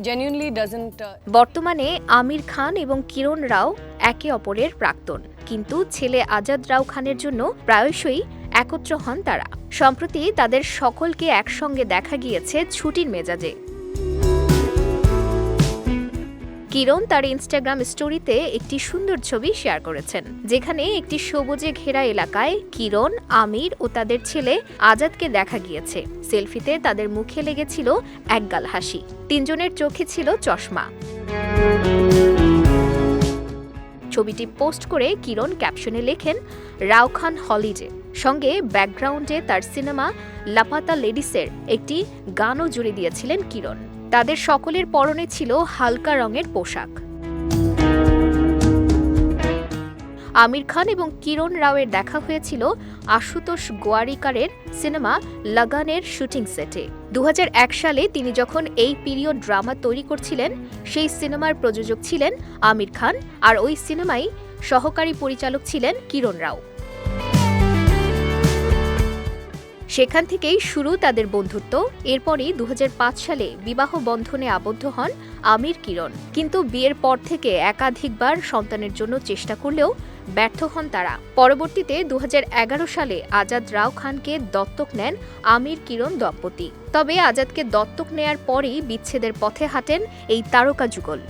Uh, বর্তমানে আমির খান এবং কিরণ রাও একে অপরের প্রাক্তন। কিন্তু ছেলে আজাদ রাও খানের জন্য প্রায়শই একত্র হন তারা। সম্প্রতি তাদের সকলকে একসঙ্গে দেখা গিয়েছে ছুটির মেজাজে। কিরণ তার ইনস্টাগ্রাম স্টোরিতে একটি সুন্দর ছবি শেয়ার করেছেন যেখানে একটি সবুজে ঘেরা এলাকায় কিরণ আমির ও তাদের ছেলে আজাদকে দেখা গিয়েছে। সেলফিতে তাদের মুখে লেগেছিল একগাল হাসি। তিনজনের চোখে ছিল চশমা। ছবিটি পোস্ট করে কিরণ ক্যাপশনে লেখেন, রাও খান হলিডে। সঙ্গে ব্যাকগ্রাউন্ডে তার সিনেমা লাপাতা লেডিসের একটি গানও জুড়ে দিয়েছিলেন কিরণ। তাদের সকলের পরনে ছিল হালকা রঙের পোশাক। আমির খান এবং কিরণ রাওয়ের দেখা হয়েছিল আশুতোষ গোয়ারিকারের সিনেমা লাগানের শুটিং সেটে। দুহাজার এক সালে তিনি যখন এই পিরিয়ড ড্রামা তৈরি করছিলেন, সেই সিনেমার প্রযোজক ছিলেন আমির খান আর ওই সিনেমায় সহকারী পরিচালক ছিলেন কিরণ রাও। সেখান থেকেই শুরু তাদের বন্ধুত্ব। এরপরই দু হাজার পাঁচ সালে বিবাহ বন্ধনে আবদ্ধ হন আমির কিরণ। কিন্তু বিয়ের পর থেকে একাধিকবার সন্তানের জন্য চেষ্টা করলেও ব্যর্থ হন তারা। পরবর্তীতে দু হাজার এগারো সালে আজাদ রাও খানকে দত্তক নেন আমির কিরণ দম্পতি। তবে আজাদকে দত্তক নেয়ার পরেই বিচ্ছেদের পথে হাঁটেন এই তারকা যুগল।